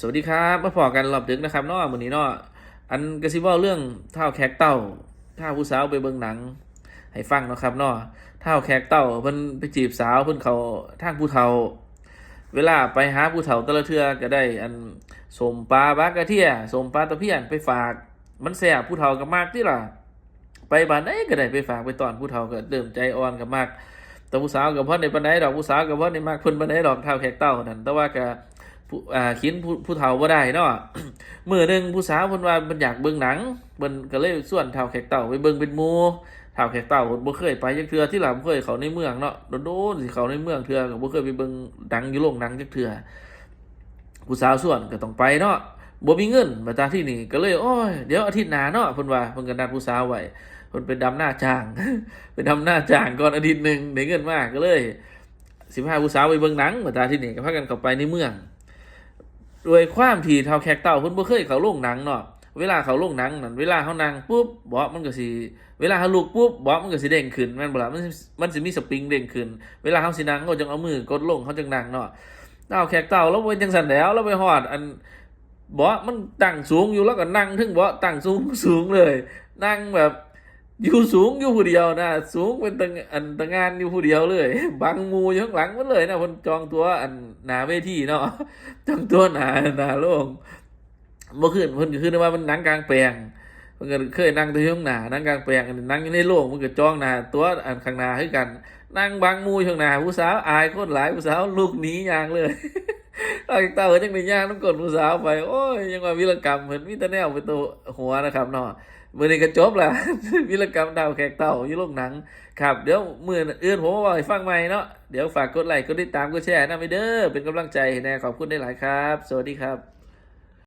สวัสดีครับมาพอกันรอบดึกนะครับเนาะมื้อนี้เนาะอันกระซิบเว้าเรื่องเท่าแขกเต้าถ้าผู้สาวไปเบิ่งหนัง ให้ฟังนะครับเนาะเท่าแขกเต้าเพิ่นไปจีบสาวเพิ่นเขาทางผู้เฒ่า เวลาไปหาผู้เฒ่าต่ละเทือก็ได้อันสมปลาบากระเทียสมปลาตะเพียนไปฝาก มันแซ่บผู้เฒ่าก็มากติล่ะ ไปบ้านไหนก็ได้ไปฝากไปตอนผู้เฒ่าก็เริ่มใจอ่อนก็มากแต่ผู้สาวกับพ่อในปานใดดอกผู้สาวกับพ่อในมากเพิ่นปานใดดอกเท่าแขกเต้านั่นแต่ว่าก็ ผู้อ่าขินผู้ผู้เฒ่าบ่ได้เนาะมื้อหนึงผู้สาวเพิ่นว่าเพิ่นอยากเบิ่งหนังเพิ่นก็เลยชวนเท่าแขกเต้าไปเบิ่งเป็นหมู่เท่าแขกเต้าบ่เคยไปจักเทื่อที่หลังเคยเข้าในเมืองเนาะโดนๆสิเข้าในเมืองเทื่อก็บ่เคยไปเบิ่งหนังอยู่โรงหนังจักเทื่อผู้สาวชวนก็ต้องไปเนาะบ่มีเงินมาตาที่นี่ก็เลยโอ้ยเดี๋ยวอาทิตย์หน้าเนาะเพิ่นว่าเพิ่นก็นัดผู้สาวไว้เพิ่นไปดำหน้าจ้างไปทำหน้าจ้างก่อนอาทิตย์หนึ่งได้เงินมากก็เลยสิพาผู้สาวไปเบิ่งหนังมาตาที่นี่ก็พากันเข้าไปในเมือง โดยความที่เท่าแขกเต่าเพิ่นบ่เคยเข้าโรงหนังเนาะเวลาเข้าโรงหนังนั่นเวลาเฮานั่งปุ๊บเบาะมันก็สิเวลาเฮาลุกปุ๊บเบาะมันก็สิเด้งขึ้นแม่นบ่ล่ะมันมันสิมีสปริงเด้งขึ้น เวลาเฮาสินั่งก็จังเอามือกดลงเฮาจังนั่งเนาะเท่าแขกเต่าแล้วบ่จังซั่นแล้วแล้วไปฮอดอันเบาะมันตั้งสูงอยู่แล้วก็นั่งถึงเบาะตั้งสูงสูงเลย นั่งแบบ อยู่สูงอยู่ผู้เดียวนะสูงเป็นตังอันตังงานอยู่ผู้เดียวเลยบังมูอยู่ข้างหลังมันเลยนะคนจองตัวอันหนาเวทีเนาะจองตัวหนาหนาโล่งเมื่อคืนเพิ่นคือว่ามันหนังกลางแปลงเพิ่นก็เคยนั่งตัวข้างหน้านั่งกลางแปลงนั่งอยู่ในโล่งมันก็จองหน้าตัวอันข้างหน้าคือกัน นั่งบังมูอยู่ข้างหน้าผู้สาวอายคนหลายผู้สาวลูกหนีย่างเลย ตาเต่าจังได้ย่างน้ำกดผู้สาวไป โอ้ยยังว่าวิรกรรมเหมือนมิตรแนวไปตัวหัวนะครับเนาะมื่อนี้ก็จบละวิรกรรมดาวแขกเต่าอยู่โรงหนัง ครับ เดี๋ยวมื่ออื่นผมมาบอกให้ฟังใหม่เนาะเดี๋ยวฝากกดไลค์กดติดตามกดแชร์นะไปเด้อเป็นกำลังใจให้แน่ขอบคุณได้หลายครับ สวัสดีครับ